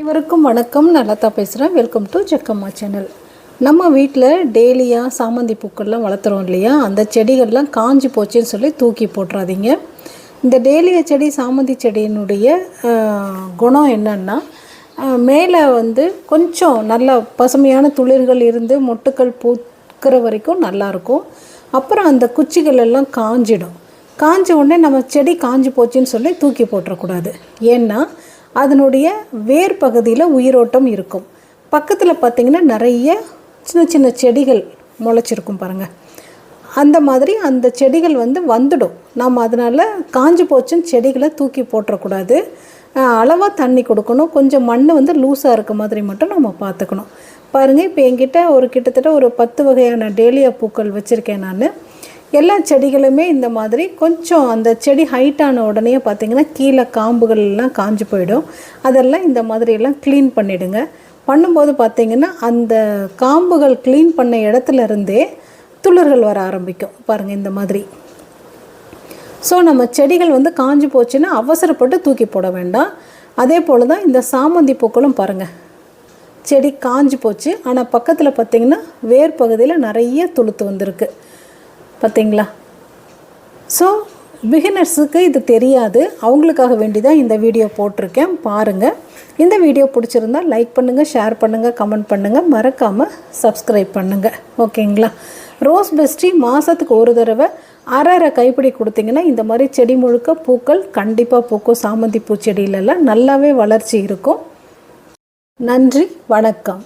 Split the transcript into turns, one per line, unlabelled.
அனைவருக்கும் வணக்கம். நல்லா பேசுகிறேன் வெல்கம் டு ஜக்கம்மா சேனல் நம்ம வீட்டில் டெய்லியாக சாமந்தி பூக்கள்லாம் வளர்த்துறோம் இல்லையா? அந்த செடிகள்லாம் காஞ்சி போச்சுன்னு சொல்லி தூக்கி போட்டுறாதீங்க. இந்த டேலியா செடி சாமந்தி செடியினுடைய குணம் என்னென்னா மேலே வந்து கொஞ்சம் நல்ல பசுமையான துளிர்கள் இருந்து மொட்டுக்கள் பூக்கிற வரைக்கும் நல்லாயிருக்கும் அப்புறம் அந்த குச்சிகள் எல்லாம் காஞ்சிடும். காஞ்ச உடனே நம்ம செடி காஞ்சி போச்சுன்னு சொல்லி தூக்கி போட்டுறக்கூடாது. ஏன்னா அதனுடைய வேர் பகுதியில் உயிரோட்டம் இருக்கும். பக்கத்தில் பார்த்திங்கன்னா நிறைய சின்ன சின்ன செடிகள் முளைச்சிருக்கும் பாருங்கள் அந்த மாதிரி அந்த செடிகள் வந்து வந்துடும். நம்ம அதனால் காஞ்சி போச்சுன்னு செடிகளை தூக்கி போட்டுறக்கூடாது. அளவாக தண்ணி கொடுக்கணும். கொஞ்சம் மண் வந்து லூஸாக இருக்க மாதிரி மட்டும் நம்ம பார்த்துக்கணும் பாருங்கள் இப்போ என்கிட்ட ஒரு கிட்டத்தட்ட ஒரு பத்து வகையான டேலியா பூக்கள் வச்சுருக்கேன் நான். எல்லா செடிகளுமே இந்த மாதிரி கொஞ்சம் அந்த செடி ஹைட்டான உடனே பார்த்திங்கன்னா கீழே காம்புகள் எல்லாம் காஞ்சு போயிடும். அதெல்லாம் இந்த மாதிரி எல்லாம் க்ளீன் பண்ணிவிடுங்க பண்ணும்போது பார்த்தீங்கன்னா அந்த காம்புகள் க்ளீன் பண்ண இடத்துல இருந்தே துளிர்கள் வர ஆரம்பிக்கும். பாருங்கள் இந்த மாதிரி. ஸோ நம்ம செடிகள் வந்து காஞ்சு போச்சுன்னா அவசரப்பட்டு தூக்கி போட வேண்டாம். அதே போல் தான் இந்த சாமந்தி பூக்களும் பாருங்கள் செடி காஞ்சு போச்சு. ஆனால் பக்கத்தில் பார்த்திங்கன்னா வேர் பகுதியில் நிறைய துளுத்து வந்திருக்கு. பார்த்தீங்களா? ஸோ பிகினர்ஸுக்கு இது தெரியாது. அவங்களுக்காக வேண்டி தான் இந்த வீடியோ போட்டிருக்கேன். பாருங்கள் இந்த வீடியோ பிடிச்சிருந்தா லைக் பண்ணுங்கள் ஷேர் பண்ணுங்கள் கமெண்ட் பண்ணுங்கள் மறக்காமல் சப்ஸ்கிரைப் பண்ணுங்கள் ஓகேங்களா ரோஸ் பெஸ்ட்ரி மாதத்துக்கு ஒரு தடவை அரை அரை கைப்பிடி கொடுத்தீங்கன்னா இந்த மாதிரி செடி முழுக்க பூக்கள் கண்டிப்பாக பூக்கும். சாமந்தி பூச்செடியிலலாம் நல்லாவே வளர்ச்சி இருக்கும். நன்றி வணக்கம்.